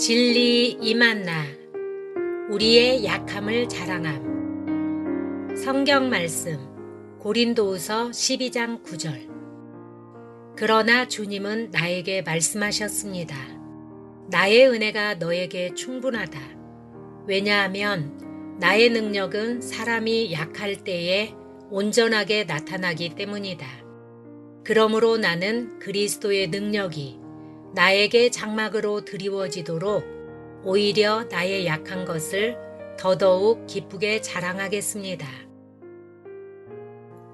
진리 이만나 우리의 약함을 자랑함 성경 말씀 고린도후서 12장 9절 그러나 주님은 나에게 말씀하셨습니다. 나의 은혜가 너에게 충분하다. 왜냐하면 나의 능력은 사람이 약할 때에 온전하게 나타나기 때문이다. 그러므로 나는 그리스도의 능력이 나에게 장막으로 드리워지도록 오히려 나의 약한 것을 더더욱 기쁘게 자랑하겠습니다.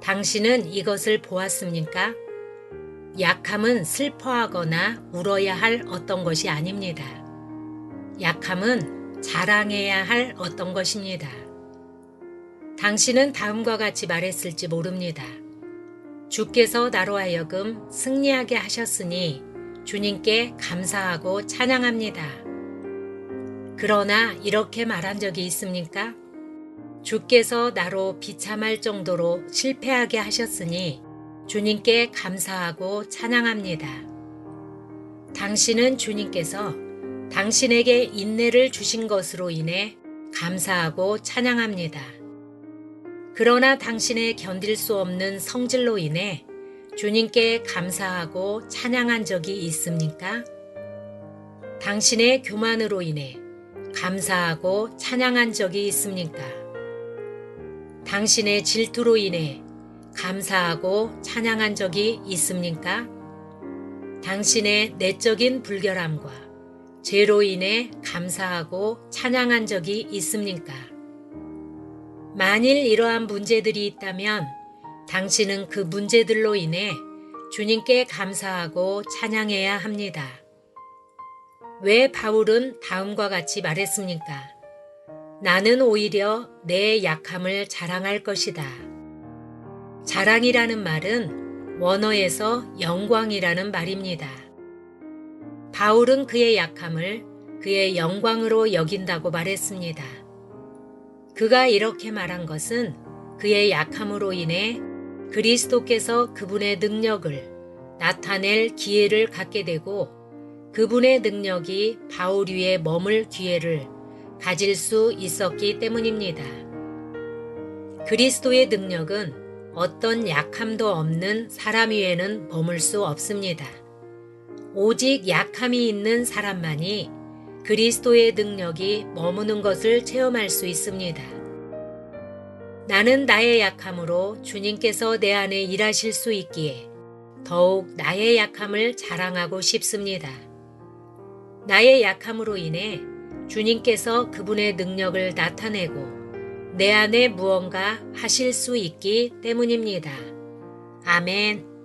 당신은 이것을 보았습니까? 약함은 슬퍼하거나 울어야 할 어떤 것이 아닙니다. 약함은 자랑해야 할 어떤 것입니다. 당신은 다음과 같이 말했을지 모릅니다. 주께서 나로 하여금 승리하게 하셨으니 주님께 감사하고 찬양합니다. 그러나 이렇게 말한 적이 있습니까? 주께서 나로 비참할 정도로 실패하게 하셨으니 주님께 감사하고 찬양합니다. 당신은 주님께서 당신에게 인내를 주신 것으로 인해 감사하고 찬양합니다. 그러나 당신의 견딜 수 없는 성질로 인해 주님께 감사하고 찬양한 적이 있습니까? 당신의 교만으로 인해 감사하고 찬양한 적이 있습니까? 당신의 질투로 인해 감사하고 찬양한 적이 있습니까? 당신의 내적인 불결함과 죄로 인해 감사하고 찬양한 적이 있습니까? 만일 이러한 문제들이 있다면 당신은 그 문제들로 인해 주님께 감사하고 찬양해야 합니다. 왜 바울은 다음과 같이 말했습니까? 나는 오히려 내 약함을 자랑할 것이다. 자랑이라는 말은 원어에서 영광이라는 말입니다. 바울은 그의 약함을 그의 영광으로 여긴다고 말했습니다. 그가 이렇게 말한 것은 그의 약함으로 인해 그리스도께서 그분의 능력을 나타낼 기회를 갖게 되고 그분의 능력이 바울 위에 머물 기회를 가질 수 있었기 때문입니다. 그리스도의 능력은 어떤 약함도 없는 사람 위에는 머물 수 없습니다. 오직 약함이 있는 사람만이 그리스도의 능력이 머무는 것을 체험할 수 있습니다. 나는 나의 약함으로 주님께서 내 안에 일하실 수 있기에 더욱 나의 약함을 자랑하고 싶습니다. 나의 약함으로 인해 주님께서 그분의 능력을 나타내고 내 안에 무언가 하실 수 있기 때문입니다. 아멘.